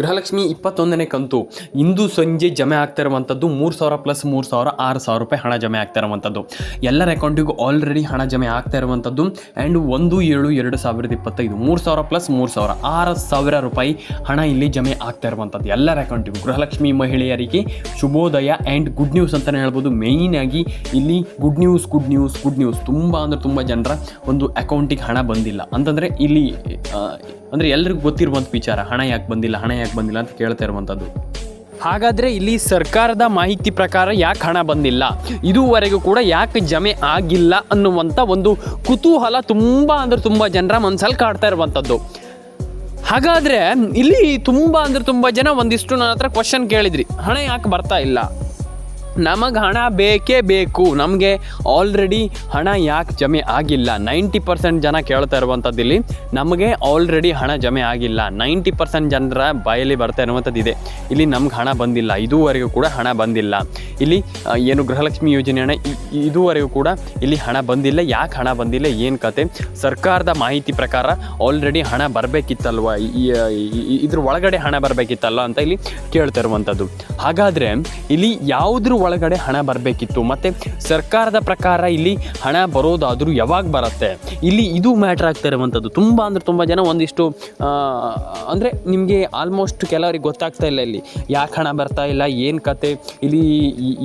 ಗೃಹಲಕ್ಷ್ಮಿ ಇಪ್ಪತ್ತೊಂದನೇ ಕಂತು. ಇಂದು ಸಂಜೆ ಜಮೆ ಆಗ್ತಾ ಇರುವಂಥದ್ದು ಮೂರು ಸಾವಿರ ಪ್ಲಸ್ ಮೂರು ಸಾವಿರ ಆರು ಸಾವಿರ ರೂಪಾಯಿ ಹಣ ಜಮೆ ಆಗ್ತಾ ಇರುವಂಥದ್ದು ಎಲ್ಲರ ಅಕೌಂಟಿಗೂ ಆಲ್ರೆಡಿ ಹಣ ಜಮೆ ಆಗ್ತಾ ಇರುವಂಥದ್ದು ಆ್ಯಂಡ್ ಒಂದು ಏಳು ಎರಡು ಸಾವಿರದ ಇಪ್ಪತ್ತೈದು, ಮೂರು ಸಾವಿರ ಪ್ಲಸ್ ಮೂರು ಸಾವಿರ, ಆರು ಸಾವಿರ ರೂಪಾಯಿ ಹಣ ಇಲ್ಲಿ ಜಮೆ ಆಗ್ತಾ ಇರುವಂಥದ್ದು ಎಲ್ಲರ ಅಕೌಂಟಿಗೂ ಗೃಹಲಕ್ಷ್ಮಿ ಮಹಿಳೆಯರಿಗೆ ಶುಭೋದಯ ಆ್ಯಂಡ್ ಗುಡ್ ನ್ಯೂಸ್ ಅಂತಲೇ ಹೇಳ್ಬೋದು. ಆಗಿ ಇಲ್ಲಿ good news good news good news ತುಂಬ ಅಂದರೆ ತುಂಬ ಜನರ ಒಂದು ಅಕೌಂಟಿಗೆ ಹಣ ಬಂದಿಲ್ಲ. ಅಂತಂದರೆ ಇಲ್ಲಿ ಅಂದರೆ ಎಲ್ರಿಗೂ ಗೊತ್ತಿರುವಂಥ ವಿಚಾರ, ಹಣ ಯಾಕೆ ಬಂದಿಲ್ಲ, ಹಣ ಯಾಕೆ ಬಂದಿಲ್ಲ ಅಂತ ಕೇಳ್ತಾ ಇರುವಂಥದ್ದು. ಹಾಗಾದರೆ ಇಲ್ಲಿ ಸರ್ಕಾರದ ಮಾಹಿತಿ ಪ್ರಕಾರ ಯಾಕೆ ಹಣ ಬಂದಿಲ್ಲ? ಇದುವರೆಗೂ ಕೂಡ ಯಾಕೆ ಜಮೆ ಆಗಿಲ್ಲ ಅನ್ನುವಂಥ ಒಂದು ಕುತೂಹಲ ತುಂಬ ಅಂದರೆ ತುಂಬ ಜನರ ಮನಸ್ಸಲ್ಲಿ ಕಾಡ್ತಾ ಇರುವಂಥದ್ದು. ಹಾಗಾದರೆ ಇಲ್ಲಿ ತುಂಬ ಅಂದರೆ ತುಂಬ ಜನ ಒಂದಿಷ್ಟು ನನ್ನ ಹತ್ರ ಕ್ವಶನ್ ಕೇಳಿದ್ರಿ. ಹಣ ಯಾಕೆ ಬರ್ತಾ ಇಲ್ಲ? ನಮಗೆ ಹಣ ಬೇಕೇ ಬೇಕು. ನಮಗೆ ಆಲ್ರೆಡಿ ಹಣ ಯಾಕೆ ಜಮೆ ಆಗಿಲ್ಲ? ನೈಂಟಿ ಪರ್ಸೆಂಟ್ ಜನ ಕೇಳ್ತಾ ಇರುವಂಥದ್ದು ಇಲ್ಲಿ, ನಮಗೆ ಆಲ್ರೆಡಿ ಹಣ ಜಮೆ ಆಗಿಲ್ಲ. ನೈಂಟಿ ಪರ್ಸೆಂಟ್ ಜನರ ಬಾಯಲ್ಲಿ ಬರ್ತಾ ಇರುವಂಥದ್ದು ಇದೆ. ಇಲ್ಲಿ ನಮ್ಗೆ ಹಣ ಬಂದಿಲ್ಲ. ಇದುವರೆಗೂ ಕೂಡ ಹಣ ಬಂದಿಲ್ಲ. ಇಲ್ಲಿ ಏನು ಗೃಹಲಕ್ಷ್ಮಿ ಯೋಜನೆ ಹಣ ಇದುವರೆಗೂ ಕೂಡ ಇಲ್ಲಿ ಹಣ ಬಂದಿಲ್ಲ. ಯಾಕೆ ಹಣ ಬಂದಿಲ್ಲ? ಏನು ಕತೆ? ಸರ್ಕಾರದ ಮಾಹಿತಿ ಪ್ರಕಾರ ಆಲ್ರೆಡಿ ಹಣ ಬರಬೇಕಿತ್ತಲ್ವ? ಇದ್ರ ಒಳಗಡೆ ಹಣ ಬರಬೇಕಿತ್ತಲ್ವ ಅಂತ ಇಲ್ಲಿ ಕೇಳ್ತಾ ಇರುವಂಥದ್ದು. ಹಾಗಾದರೆ ಇಲ್ಲಿ ಯಾವುದ್ರ ಒಳಗಡೆ ಹಣ ಬರಬೇಕಿತ್ತು. ಮತ್ತು ಸರ್ಕಾರದ ಪ್ರಕಾರ ಇಲ್ಲಿ ಹಣ ಬರೋದಾದರೂ ಯಾವಾಗ ಬರುತ್ತೆ? ಇಲ್ಲಿ ಇದು ಮ್ಯಾಟ್ರ್ ಆಗ್ತಾ ಇರುವಂಥದ್ದು. ತುಂಬ ಅಂದರೆ ತುಂಬ ಜನ ಒಂದಿಷ್ಟು ಅಂದರೆ ನಿಮಗೆ ಆಲ್ಮೋಸ್ಟ್ ಕೆಲವರಿಗೆ ಗೊತ್ತಾಗ್ತಾ ಇಲ್ಲ ಇಲ್ಲಿ. ಯಾಕೆ ಹಣ ಬರ್ತಾ ಇಲ್ಲ? ಏನು ಕತೆ? ಇಲ್ಲಿ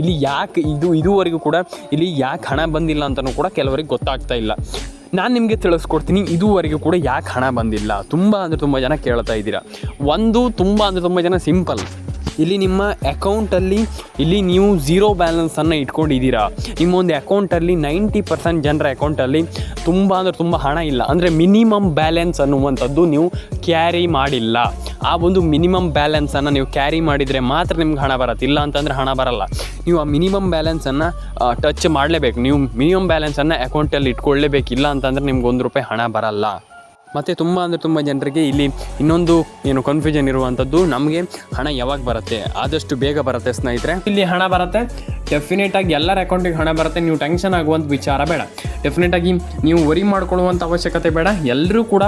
ಇಲ್ಲಿ ಯಾಕೆ ಇದು, ಇದುವರೆಗೂ ಕೂಡ ಇಲ್ಲಿ ಯಾಕೆ ಹಣ ಬಂದಿಲ್ಲ ಅಂತಲೂ ಕೂಡ ಕೆಲವರಿಗೆ ಗೊತ್ತಾಗ್ತಾ ಇಲ್ಲ. ನಾನು ನಿಮಗೆ ತಿಳಿಸ್ಕೊಡ್ತೀನಿ, ಇದುವರೆಗೂ ಕೂಡ ಯಾಕೆ ಹಣ ಬಂದಿಲ್ಲ? ತುಂಬ ಅಂದರೆ ತುಂಬ ಜನ ಕೇಳ್ತಾ ಇದ್ದೀರಾ. ಒಂದು, ತುಂಬ ಅಂದರೆ ತುಂಬ ಜನ ಸಿಂಪಲ್. ಇಲ್ಲಿ ನಿಮ್ಮ ಅಕೌಂಟಲ್ಲಿ ಇಲ್ಲಿ ನೀವು ಝೀರೋ ಬ್ಯಾಲೆನ್ಸನ್ನು ಇಟ್ಕೊಂಡಿದ್ದೀರಾ. ನಿಮ್ಮ ಒಂದು ಅಕೌಂಟಲ್ಲಿ ನೈಂಟಿ ಪರ್ಸೆಂಟ್ ಜನರ ಅಕೌಂಟಲ್ಲಿ ತುಂಬ ಅಂದರೆ ತುಂಬ ಹಣ ಇಲ್ಲ. ಅಂದರೆ ಮಿನಿಮಮ್ ಬ್ಯಾಲೆನ್ಸ್ ಅನ್ನುವಂಥದ್ದು ನೀವು ಕ್ಯಾರಿ ಮಾಡಿಲ್ಲ. ಆ ಒಂದು ಮಿನಿಮಮ್ ಬ್ಯಾಲೆನ್ಸನ್ನು ನೀವು ಕ್ಯಾರಿ ಮಾಡಿದರೆ ಮಾತ್ರ ನಿಮ್ಗೆ ಹಣ ಬರುತ್ತೆ. ಇಲ್ಲ ಅಂತಂದರೆ ಹಣ ಬರಲ್ಲ. ನೀವು ಆ ಮಿನಿಮಮ್ ಬ್ಯಾಲೆನ್ಸನ್ನು ಟಚ್ ಮಾಡಲೇಬೇಕು. ನೀವು ಮಿನಿಮಮ್ ಬ್ಯಾಲೆನ್ಸನ್ನು ಅಕೌಂಟಲ್ಲಿ ಇಟ್ಕೊಳ್ಳೇಬೇಕು ಇಲ್ಲ ಅಂತಂದರೆ ನಿಮ್ಗೆ ಒಂದು ರೂಪಾಯಿ ಹಣ ಬರಲ್ಲ. ಮತ್ತು ತುಂಬ ಅಂದರೆ ತುಂಬ ಜನರಿಗೆ ಇಲ್ಲಿ ಇನ್ನೊಂದು, ಏನು ಕನ್ಫ್ಯೂಷನ್ ಇರುವಂಥದ್ದು ನಮಗೆ ಹಣ ಯಾವಾಗ ಬರುತ್ತೆ? ಆದಷ್ಟು ಬೇಗ ಬರುತ್ತೆ ಸ್ನೇಹಿತರೆ. ಇಲ್ಲಿ ಹಣ ಬರುತ್ತೆ. ಡೆಫಿನೆಟಾಗಿ ಎಲ್ಲರ ಅಕೌಂಟಿಗೆ ಹಣ ಬರುತ್ತೆ. ನೀವು ಟೆನ್ಷನ್ ಆಗುವಂಥ ವಿಚಾರ ಬೇಡ. ಡೆಫಿನೆಟಾಗಿ ನೀವು ವರಿ ಮಾಡ್ಕೊಳ್ಳುವಂಥ ಅವಶ್ಯಕತೆ ಬೇಡ. ಎಲ್ಲರೂ ಕೂಡ,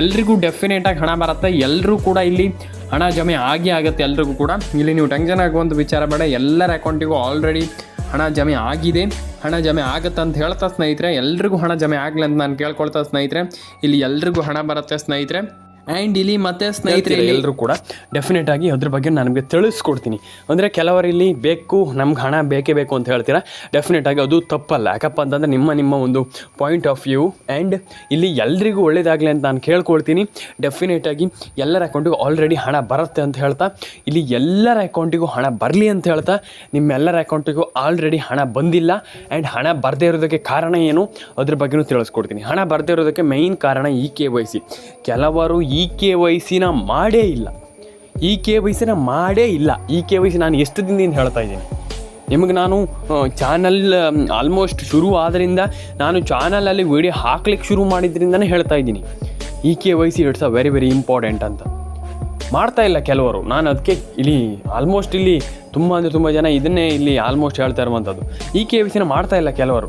ಎಲ್ರಿಗೂ ಡೆಫಿನೆಟಾಗಿ ಹಣ ಬರುತ್ತೆ. ಎಲ್ಲರೂ ಕೂಡ ಇಲ್ಲಿ ಹಣ ಜಮೆ ಆಗೇ ಆಗುತ್ತೆ ಎಲ್ರಿಗೂ ಕೂಡ. ಇಲ್ಲಿ ನೀವು ಟೆನ್ಷನ್ ಆಗುವಂಥ ವಿಚಾರ ಬೇಡ. ಎಲ್ಲರ ಅಕೌಂಟಿಗೂ ಆಲ್ರೆಡಿ ಹಣ ಜಮೆ ಆಗಿದೆ. ಹಣ ಜಮೆ ಆಗುತ್ತೆ ಅಂತ ಹೇಳ್ತಾ ಸ್ನೇಹಿತರೆ, ಎಲ್ರಿಗೂ ಹಣ ಜಮೆ ಆಗಲಿ ಅಂತ ನಾನು ಕೇಳ್ಕೊಳ್ತಾ ಸ್ನೇಹಿತರೆ. ಇಲ್ಲಿ ಎಲ್ರಿಗೂ ಹಣ ಬರುತ್ತೆ ಸ್ನೇಹಿತರೆ. ಆ್ಯಂಡ್ ಇಲ್ಲಿ ಮತ್ತೆ ಸ್ನೇಹಿತರೆ ಎಲ್ಲರೂ ಕೂಡ. ಡೆಫಿನೆಟ್ ಆಗಿ ಅದ್ರ ಬಗ್ಗೆ ನನಗೆ ತಿಳಿಸ್ಕೊಡ್ತೀನಿ. ಅಂದರೆ ಕೆಲವರು ಇಲ್ಲಿ ಬೇಕು ನಮ್ಗೆ ಹಣ ಬೇಕೇ ಬೇಕು ಅಂತ ಹೇಳ್ತೀರಾ? ಡೆಫಿನೆಟ್ ಆಗಿ ಅದು ತಪ್ಪಲ್ಲ. ಯಾಕಪ್ಪ ಅಂತಂದರೆ ನಿಮ್ಮ ನಿಮ್ಮ ಒಂದು ಪಾಯಿಂಟ್ ಆಫ್ ವ್ಯೂ ಆ್ಯಂಡ್ ಇಲ್ಲಿ ಎಲ್ರಿಗೂ ಒಳ್ಳೇದಾಗಲಿ ಅಂತ ನಾನು ಕೇಳ್ಕೊಳ್ತೀನಿ. ಡೆಫಿನೆಟ್ ಆಗಿ ಎಲ್ಲರ ಅಕೌಂಟಿಗೂ ಆಲ್ರೆಡಿ ಹಣ ಬರುತ್ತೆ ಅಂತ ಹೇಳ್ತಾ ಇಲ್ಲಿ ಎಲ್ಲರ ಅಕೌಂಟಿಗೂ ಹಣ ಬರಲಿ ಅಂತ ಹೇಳ್ತಾ ನಿಮ್ಮೆಲ್ಲರ ಅಕೌಂಟಿಗೂ ಆಲ್ರೆಡಿ ಹಣ ಬಂದಿಲ್ಲ. ಆ್ಯಂಡ್ ಹಣ ಬರದೇ ಇರೋದಕ್ಕೆ ಕಾರಣ ಏನು? ಅದ್ರ ಬಗ್ಗೆನೂ ತಿಳಿಸ್ಕೊಡ್ತೀನಿ. ಹಣ ಬರದೇ ಇರೋದಕ್ಕೆ ಮೈನ್ ಕಾರಣ ಈ ಕೆ ವೈ ಸಿ ಕೆಲವರು ಇ ಕೆ ವೈ ಸಿನ ಮಾಡೇ ಇಲ್ಲ. ಇ ಕೆ ವೈ ಸಿನ ಮಾಡೇ ಇಲ್ಲ. ಇ ಕೆ ವೈ ಸಿ ನಾನು ಎಷ್ಟು ದಿನದಿಂದ ಹೇಳ್ತಾ ಇದ್ದೀನಿ. ನಿಮಗೆ ನಾನು ಚಾನಲ್ ಆಲ್ಮೋಸ್ಟ್ ಶುರು ಆದ್ದರಿಂದ ನಾನು ಚಾನಲಲ್ಲಿ ವಿಡಿಯೋ ಹಾಕ್ಲಿಕ್ಕೆ ಶುರು ಮಾಡಿದ್ರಿಂದನೇ ಹೇಳ್ತಾ ಇದ್ದೀನಿ. E K Y C it's a very very important ಅಂತ. ಮಾಡ್ತಾ ಇಲ್ಲ ಕೆಲವರು. ನಾನು ಅದಕ್ಕೆ ಇಲ್ಲಿ ಆಲ್ಮೋಸ್ಟ್ ಇಲ್ಲಿ ತುಂಬ ಅಂದರೆ ತುಂಬ ಜನ ಇದನ್ನೇ ಇಲ್ಲಿ ಆಲ್ಮೋಸ್ಟ್ ಹೇಳ್ತಾ ಇರುವಂಥದ್ದು. ಈ ಕೆ ವೈ ಸಿನ ಮಾಡ್ತಾ ಇಲ್ಲ ಕೆಲವರು.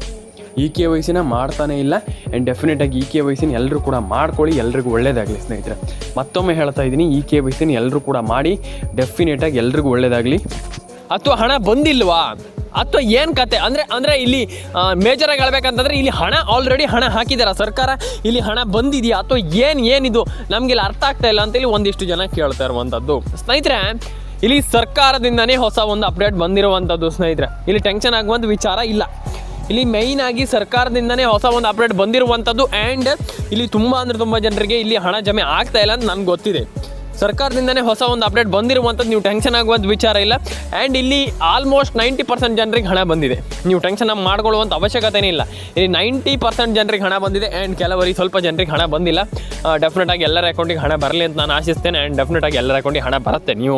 ಈ ಕೆ ವೈ ಸಿನ ಮಾಡ್ತಾನೆ ಇಲ್ಲ. ಆ್ಯಂಡ್ ಡೆಫಿನೆಟಾಗಿ ಇ ಕೆ ವೈ ಸಿನ ಎಲ್ಲರೂ ಕೂಡ ಮಾಡ್ಕೊಳ್ಳಿ, ಎಲ್ರಿಗೂ ಒಳ್ಳೇದಾಗಲಿ ಸ್ನೇಹಿತರೆ. ಮತ್ತೊಮ್ಮೆ ಹೇಳ್ತಾ ಇದ್ದೀನಿ ಇ ಕೆ ವೈ ಸಿನ ಎಲ್ಲರೂ ಕೂಡ ಮಾಡಿ ಡೆಫಿನೆಟಾಗಿ ಎಲ್ರಿಗೂ ಒಳ್ಳೇದಾಗಲಿ. ಅಥವಾ ಹಣ ಬಂದಿಲ್ವಾ? ಅಥವಾ ಏನು ಕತೆ? ಅಂದರೆ ಅಂದರೆ ಇಲ್ಲಿ ಮೇಜರಾಗಿ ಹೇಳ್ಬೇಕಂತಂದ್ರೆ ಇಲ್ಲಿ ಹಣ ಆಲ್ರೆಡಿ ಹಣ ಹಾಕಿದ್ದಾರೆ ಸರ್ಕಾರ. ಇಲ್ಲಿ ಹಣ ಬಂದಿದೆಯಾ? ಅಥವಾ ಏನು, ಏನಿದು? ನಮಗಿಲ್ಲಿ ಅರ್ಥ ಆಗ್ತಾ ಇಲ್ಲ ಅಂತ ಒಂದಿಷ್ಟು ಜನ ಕೇಳ್ತಾ ಇರುವಂಥದ್ದು. ಸ್ನೇಹಿತರೆ, ಇಲ್ಲಿ ಸರ್ಕಾರದಿಂದನೇ ಹೊಸ ಒಂದು ಅಪ್ಡೇಟ್ ಬಂದಿರುವಂಥದ್ದು ಸ್ನೇಹಿತರೆ. ಇಲ್ಲಿ ಟೆನ್ಷನ್ ಆಗುವಂಥ ವಿಚಾರ ಇಲ್ಲ. ಇಲ್ಲಿ ಮೈನ್ ಆಗಿ ಸರ್ಕಾರದಿಂದನೇ ಹೊಸ ಒಂದು ಅಪ್ಡೇಟ್ ಬಂದಿರುವಂಥದ್ದು ಆ್ಯಂಡ್ ಇಲ್ಲಿ ತುಂಬ ಅಂದರೆ ತುಂಬ ಜನರಿಗೆ ಇಲ್ಲಿ ಹಣ ಜಮೆ ಆಗ್ತಾ ಇಲ್ಲ ಅಂತ ನನಗೆ ಗೊತ್ತಿದೆ. ಸರ್ಕಾರದಿಂದನೇ ಹೊಸ ಒಂದು ಅಪ್ಡೇಟ್ ಬಂದಿರುವಂಥದ್ದು ನೀವು ಟೆನ್ಷನ್ ಆಗುವಂಥ ವಿಚಾರ ಇಲ್ಲ. ಆ್ಯಂಡ್ ಇಲ್ಲಿ ಆಲ್ಮೋಸ್ಟ್ ನೈಂಟಿ ಪರ್ಸೆಂಟ್ ಜನರಿಗೆ ಹಣ ಬಂದಿದೆ. ನೀವು ಟೆನ್ಷನ್ ಮಾಡ್ಕೊಳ್ಳುವಂಥ ಅವಶ್ಯಕತೆನೇ ಇಲ್ಲ. ಇಲ್ಲಿ ನೈಂಟಿ ಪರ್ಸೆಂಟ್ ಜನರಿಗೆ ಹಣ ಬಂದಿದೆ ಆ್ಯಂಡ್ ಕೆಲವರಿಗೆ ಸ್ವಲ್ಪ ಜನರಿಗೆ ಹಣ ಬಂದಿಲ್ಲ. ಡೆಫಿನೆಟ್ ಆಗಿ ಎಲ್ಲರ ಅಕೌಂಟಿಗೆ ಹಣ ಬರಲಿ ಅಂತ ನಾನು ಆಶಿಸ್ತೇನೆ ಆ್ಯಂಡ್ ಡೆಫಿನೆಟ್ ಆಗಿ ಎಲ್ಲರ ಅಕೌಂಟಿಗೆ ಹಣ ಬರುತ್ತೆ. ನೀವು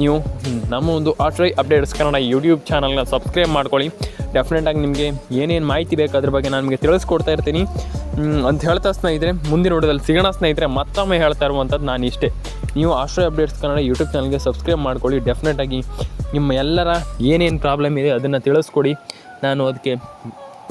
ನೀವು ನಮ್ಮ ಒಂದು ಆಟ್ರೈ ಅಪ್ಡೇಟ್ಸ್ ಕನ್ನಡ ಯೂಟ್ಯೂಬ್ ಚಾನಲ್ನ ಸಬ್ಸ್ಕ್ರೈಬ್ ಮಾಡ್ಕೊಳ್ಳಿ. ಡೆಫಿನೆಟಾಗಿ ನಿಮಗೆ ಏನೇನು ಮಾಹಿತಿ ಬೇಕು ಅದ್ರ ಬಗ್ಗೆ ನಾನು ನಿಮಗೆ ತಿಳಿಸ್ಕೊಡ್ತಾ ಇರ್ತೀನಿ. ಅಂತ ಹೇಳ್ತಾ ಸ್ನೇಹಿತರೆ, ಮುಂದಿನ ನೋಡೋದಲ್ಲಿ ಸಿಗೋಣ ಸ್ನೇಹಿತರೆ, ಮತ್ತೊಮ್ಮೆ ಹೇಳ್ತಾ ಇರುವಂಥದ್ದು ನಾನು ಇಷ್ಟೇ. ನೀವು ಆಶ್ರಯ ಅಪ್ಡೇಟ್ಸ್ ಕನ್ನಡ ಯೂಟ್ಯೂಬ್ ಚಾನಲ್ಗೆ ಸಬ್ಸ್ಕ್ರೈಬ್ ಮಾಡ್ಕೊಳ್ಳಿ. ಡೆಫಿನೆಟಾಗಿ ನಿಮ್ಮ ಎಲ್ಲರ ಏನೇನು ಪ್ರಾಬ್ಲಮ್ ಇದೆ ಅದನ್ನು ತಿಳಿಸ್ಕೊಡಿ. ನಾನು ಅದಕ್ಕೆ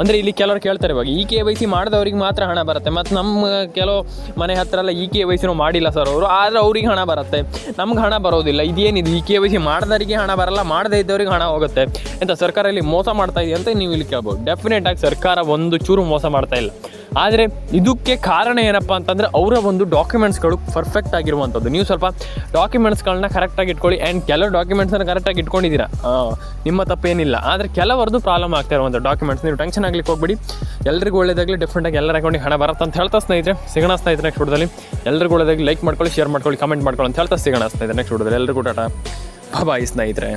ಅಂದರೆ ಇಲ್ಲಿ ಕೆಲವರು ಕೇಳ್ತಾರೆ ಇವಾಗ ಇ ಕೆ ವೈ ಸಿ ಮಾಡಿದವ್ರಿಗೆ ಮಾತ್ರ ಹಣ ಬರುತ್ತೆ. ಮತ್ತು ನಮ್ಮ ಕೆಲವು ಮನೆ ಹತ್ರ ಎಲ್ಲ ಇ ಕೆ ವೈ ಸಿನೂ ಮಾಡಿಲ್ಲ ಸರ್ ಅವರು. ಆದರೆ ಅವ್ರಿಗೆ ಹಣ ಬರುತ್ತೆ. ನಮ್ಗೆ ಹಣ ಬರೋದಿಲ್ಲ. ಇದೇನಿದು? ಇ ಕೆ ವೈ ಸಿ ಮಾಡಿದವರಿಗೆ ಹಣ ಬರಲ್ಲ, ಮಾಡದೇ ಇದ್ದವ್ರಿಗೆ ಹಣ ಹೋಗುತ್ತೆ. ಅಂತ ಸರ್ಕಾರ ಇಲ್ಲಿ ಮೋಸ ಮಾಡ್ತಾ ಅಂತ ನೀವು ಇಲ್ಲಿ ಕೇಳ್ಬೋದು. ಡೆಫಿನೆಟ್ ಆಗಿ ಸರ್ಕಾರ ಒಂದು ಚೂರು ಮೋಸ ಮಾಡ್ತಾ ಇಲ್ಲ. ಆದರೆ ಇದಕ್ಕೆ ಕಾರಣ ಏನಪ್ಪ ಅಂತಂದರೆ ಅವರ ಒಂದು ಡಾಕ್ಯುಮೆಂಟ್ಸ್ಗಳು ಪರ್ಫೆಕ್ಟ್ ಆಗಿರುವಂಥದ್ದು. ನೀವು ಸ್ವಲ್ಪ ಡಾಕ್ಯುಮೆಂಟ್ಸ್ಗಳನ್ನ ಕರೆಕ್ಟಾಗಿ ಇಟ್ಕೊಳ್ಳಿ. ಆ್ಯಂಡ್ ಕೆಲವು ಡಾಕ್ಯುಮೆಂಟ್ಸನ್ನು ಕರೆಕ್ಟಾಗಿ ಇಟ್ಕೊಂಡಿದ್ದೀರಾ? ನಿಮ್ಮ ತಪ್ಪೇನಿಲ್ಲ. ಆದರೆ ಕೆಲವರದ್ದು ಪ್ರಾಬ್ಲಮ್ ಆಗ್ತಾ ಇರುವಂಥ ಡಾಕ್ಯುಮೆಂಟ್ಸ್ ನೀವು ಟೆನ್ಷನ್ ಆಗ್ಲಿಕ್ಕೆ ಹೋಗ್ಬಿಡಿ. ಎಲ್ರಿಗೂ ಒಳ್ಳೇದಾಗಲಿ. ಡಿಫ್ರೆಂಟಾಗಿ ಎಲ್ಲರ ಅಕೌಂಟಿಗೆ ಹಣ ಬರುತ್ತೆ ಅಂತ ಹೇಳ್ತಾ ಸ್ನೇಹಿತರೆ, ಸಿಗೋಣ ಸ್ನೇಹಿತರೆ ನೆಕ್ಸ್ಟ್ ವಿಡಿಯೋದಲ್ಲಿ ಎಲ್ರಿಗೂ ಒಳ್ಳೇದಾಗಿ ಲೈಕ್ ಮಾಡ್ಕೊಳ್ಳಿ ಶೇರ್ ಮಾಡ್ಕೊಳ್ಳಿ ಕಮೆಂಟ್ ಮಾಡ್ಕೊಳ್ಳಿ ಅಂತ ಹೇಳ್ತಾ ಸಿಗೋಣ ಸ್ನೇಹಿತರೆ ನೆಕ್ಸ್ಟ್ ವಿಡಿಯೋದಲ್ಲಿ ಎಲ್ಲರಿಗೂ ಟಾಟಾ. ಬಾಯ್ ಸ್ನೇಹಿತರೆ.